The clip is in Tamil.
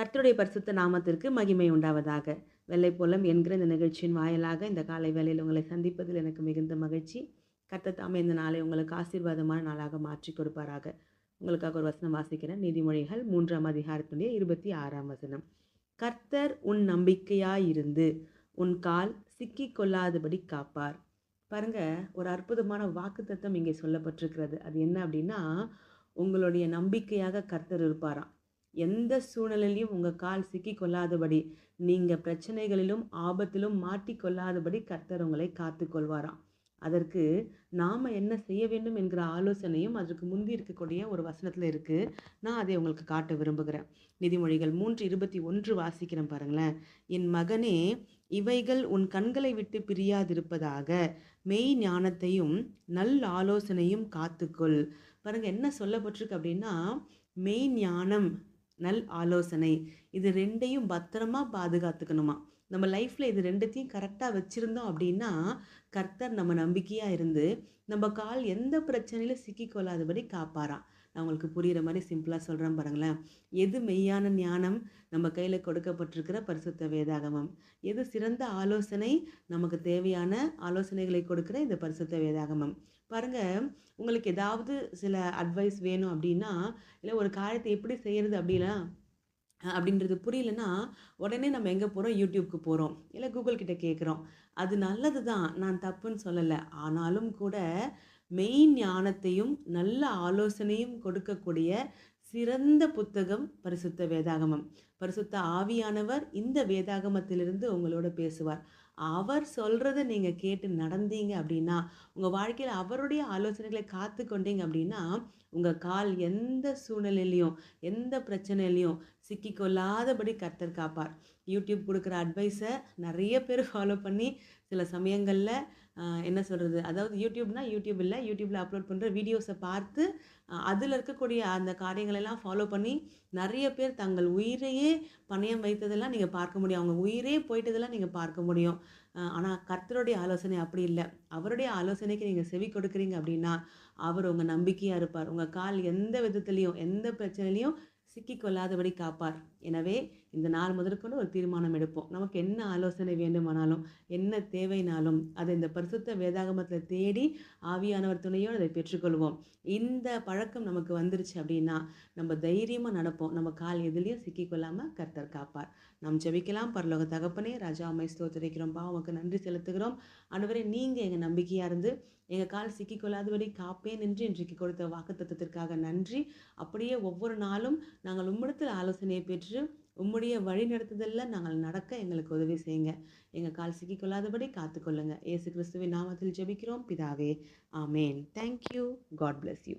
கர்த்தருடைய பரிசுத்த நாமத்திற்கு மகிமை உண்டாவதாக. வெள்ளை போலம் என்கிற இந்த நிகழ்ச்சியின் வாயிலாக இந்த காலை வேளையில் உங்களை சந்திப்பதில் எனக்கு மிகுந்த மகிழ்ச்சி. கர்த்தர் தாமே இந்த நாளை உங்களுக்கு ஆசீர்வாதமான நாளாக மாற்றி கொடுப்பாராக. உங்களுக்காக ஒரு வசனம் வாசிக்கிறேன். நீதிமொழிகள் மூன்றாம் அதிகாரத்துடைய இருபத்தி ஆறாம் வசனம். கர்த்தர் உன் நம்பிக்கையாயிருந்து உன் கால் சிக்கி கொள்ளாதபடி காப்பார். பாருங்க ஒரு அற்புதமான வாக்குத்தத்தம் இங்கே சொல்லப்பட்டிருக்கிறது. அது என்ன அப்படின்னா உங்களுடைய நம்பிக்கையாக கர்த்தர் இருப்பாராம். எந்த சூழ்நிலையிலையும் உங்கள் கால் சிக்கி கொள்ளாதபடி நீங்கள் பிரச்சனைகளிலும் ஆபத்திலும் மாட்டிக்கொள்ளாதபடி கர்த்தர் உங்களை காத்து கொள்வாராம். அதற்கு நாம் என்ன செய்ய வேண்டும் என்கிற ஆலோசனையும் அதற்கு முந்தி இருக்கக்கூடிய ஒரு வசனத்தில் இருக்குது நான் அதை உங்களுக்கு காட்ட விரும்புகிறேன். நிதிமொழிகள் மூன்று இருபத்தி ஒன்று வாசிக்கிறேன் பாருங்களேன். என் மகனே இவைகள் உன் கண்களை விட்டு பிரியாதிருப்பதாக மெய் ஞானத்தையும் நல் ஆலோசனையும் காத்துக்கொள். பாருங்கள் என்ன சொல்லப்பட்டிருக்கு அப்படின்னா மெய் ஞானம் நல் ஆலோசனை. இது ரெண்டையும் பத்திரமா பாதுகாத்துக்கணுமா? நம்ம லைஃப்பில் இது ரெண்டுத்தையும் கரெக்டாக வச்சுருந்தோம் அப்படின்னா கர்த்தர் நம்ம நம்பிக்கையாக இருந்து நம்ம கால் எந்த பிரச்சனையிலும் சிக்கிக்கொள்ளாதபடி காப்பாறான் நான் உங்களுக்கு புரிகிற மாதிரி சிம்பிளாக சொல்கிறேன் பாருங்களேன். எது மெய்யான ஞானம்? நம்ம கையில் கொடுக்கப்பட்டிருக்கிற பரிசுத்த வேதாகமம். எது சிறந்த ஆலோசனை? நமக்கு தேவையான ஆலோசனைகளை கொடுக்குற இந்த பரிசுத்த வேதாகமம். பாருங்கள் உங்களுக்கு ஏதாவது சில அட்வைஸ் வேணும் அப்படின்னா இல்லை ஒரு காரியத்தை எப்படி செய்கிறது அப்படின்னா அப்படின்றது புரியலன்னா உடனே நம்ம எங்கே போகிறோம் யூடியூப்க்கு போகிறோம் இல்லை கூகுள் கிட்ட கேட்குறோம் அது நல்லது தான் நான் தப்புன்னு சொல்லலை. ஆனாலும் கூட மெயின் ஞானத்தையும் நல்ல ஆலோசனையும் கொடுக்கக்கூடிய சிறந்த புத்தகம் பரிசுத்த வேதாகமம். பரிசுத்த ஆவியானவர் இந்த வேதாகமத்திலிருந்து உங்களோட பேசுவார். அவர் சொல்கிறத நீங்கள் கேட்டு நடந்தீங்க அப்படின்னா உங்கள் வாழ்க்கையில் அவருடைய ஆலோசனைகளை காத்து கொண்டீங்க அப்படின்னா உங்கள் கால் எந்த சூழ்நிலையிலையும் எந்த பிரச்சனையிலையும் சிக்கிக்கொள்ளாதபடி கர்த்தர் காப்பார். யூடியூப் கொடுக்குற அட்வைஸை நிறைய பேர் ஃபாலோ பண்ணி சில சமயங்களில் என்ன சொல்கிறது அதாவது யூடியூப்னால் யூடியூப் இல்லை யூடியூப்பில் அப்லோட் பண்ணுற வீடியோஸை பார்த்து அதில் இருக்கக்கூடிய அந்த காரியங்களெல்லாம் ஃபாலோ பண்ணி நிறைய பேர் தங்கள் உயிரையே பணயம் வைத்ததெல்லாம் நீங்கள் பார்க்க முடியும். அவங்க உயிரே போயிட்டதெல்லாம் நீங்கள் பார்க்க முடியும். ஆனால் கர்த்தருடைய ஆலோசனை அப்படி இல்லை. அவருடைய ஆலோசனைக்கு நீங்கள் செவி கொடுக்குறீங்க அப்படின்னா அவர் உங்கள் நம்பிக்கையாக இருப்பார். உங்கள் கால் எந்த விதத்துலேயும் எந்த பிரச்சனையிலையும் சிக்கிக்கொள்ளாதபடி காப்பார். எனவே இந்த நாள் முதற்கொண்டு ஒரு தீர்மானம் எடுப்போம். நமக்கு என்ன ஆலோசனை வேண்டுமானாலும் என்ன தேவைனாலும் அதை இந்த பரிசுத்த வேதாகமத்தில் தேடி ஆவியானவர் துணையோடு அதை பெற்றுக்கொள்வோம். இந்த பழக்கம் நமக்கு வந்துருச்சு அப்படின்னா நம்ம தைரியமாக நடப்போம். நம்ம கால் எதுலேயும் சிக்கிக்கொள்ளாமல் கர்த்தர் காப்பார். நாம் ஜெபிக்கலாம். பரலோக தகப்பனே ராஜா அம்மை ஸ்தோத்திரிக்கிறோம். பா உமக்கு நன்றி செலுத்துகிறோம். அன்றுவரை நீங்கள் எங்கள் நம்பிக்கையாக இருந்து எங்கள் கால் சிக்கிக்கொள்ளாதபடி காப்பேன் என்று இன்றைக்கு கொடுத்த வாக்குத்தத்திற்காக நன்றி. அப்படியே ஒவ்வொரு நாளும் நாங்கள் உம்மிடத்தில் ஆலோசனையை பெற்று உம்முடைய வழி நடத்துதலில் நாங்கள் நடக்க எங்களுக்கு உதவி செய்யுங்க. எங்கள் கால் சிக்கிக்கொள்ளாதபடி காத்துக்கொள்ளுங்க. ஏசு கிறிஸ்துவின் நாமத்தில் ஜெபிக்கிறோம். பிதாவே ஆமேன். Thank you God bless you